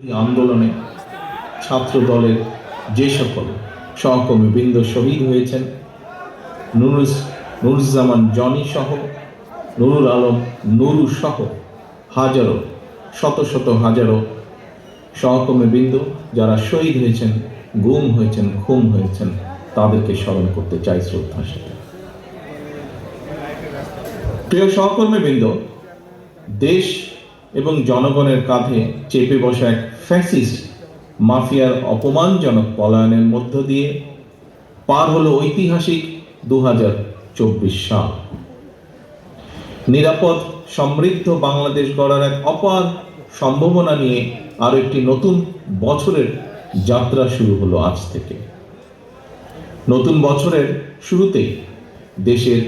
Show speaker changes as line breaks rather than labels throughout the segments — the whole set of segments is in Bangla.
আন্দোলনে ছাত্র দলের যে সকল সহকর্মী বৃন্দ শহীদ হয়েছেন, নুরুস, নুরুজ্জামান জনি সহ, নুরুল আলম, নুরু সহ হাজারো, শত শত হাজারো সহকর্মী বৃন্দ যারা শহীদ হয়েছেন, গুম হয়েছেন, খুন হয়েছেন, তাদেরকে স্মরণ করতে চাই শ্রদ্ধার সাথে। প্রিয় সহকর্মী বৃন্দ, দেশ এবং জনগণের কাঁধে চেপে বসা এক ফ্যাসিস্ট মাফিয়ার অপমানজনক পলায়নের মধ্য দিয়ে পার হলো ঐতিহাসিক দুহাজার চব্বিশ সাল। নিরাপদ, সমৃদ্ধ বাংলাদেশ গড়ার এক অপার সম্ভাবনা নিয়ে আরও একটি নতুন বছরের যাত্রা শুরু হলো আজ থেকে। নতুন বছরের শুরুতেই দেশের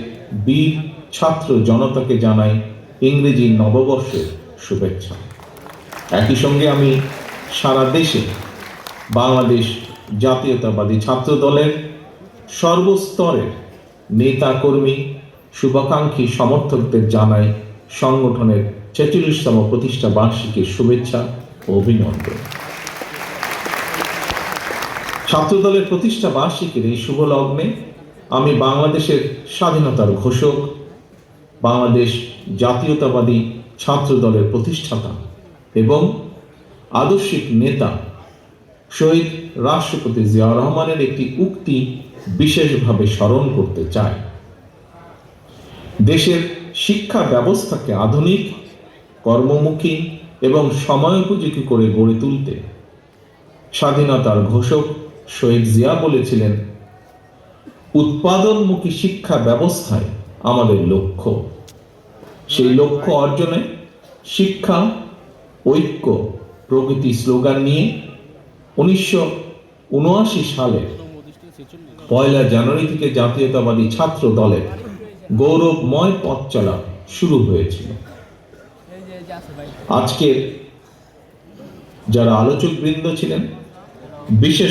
বীর ছাত্র জনতাকে জানায় ইংরেজি নববর্ষের শুভেচ্ছা। একই সঙ্গে আমি সারা দেশে বাংলাদেশ জাতীয়তাবাদী ছাত্র দলের সর্বস্তরের নেতা কর্মী শুভাকাঙ্ক্ষী সমর্থকদের জানাই সংগঠনের ছেচল্লিশতম প্রতিষ্ঠা বার্ষিকীর শুভেচ্ছা ও অভিনন্দন। ছাত্রদলের প্রতিষ্ঠা বার্ষিকীর এই শুভ লগ্নে আমি বাংলাদেশের স্বাধীনতার ঘোষক, বাংলাদেশ জাতীয়তাবাদী ছাত্র দলের প্রতিষ্ঠাতা এবং আদর্শিক নেতা শহীদ রাষ্ট্রপতি জিয়া রহমানের একটি উক্তি বিশেষভাবে স্মরণ করতে চায়। দেশের শিক্ষা ব্যবস্থাকে আধুনিক, কর্মমুখী এবং সময়োপযোগী করে গড়ে তুলতে স্বাধীনতার ঘোষক শহীদ জিয়া বলেছিলেন, উৎপাদনমুখী শিক্ষা ব্যবস্থায় আমাদের লক্ষ্য। সেই লক্ষ্য অর্জনে শিক্ষা, ঐক্য প্রকৃতি স্লোগান নিয়ে উনিশশো উনআশি সালে পয়লা জানুয়ারি থেকে জাতীয়তাবাদী ছাত্র দলের গৌরবময় পথ চলা শুরু হয়েছিল। আজকের যারা আলোচক বৃন্দ ছিলেন, বিশেষ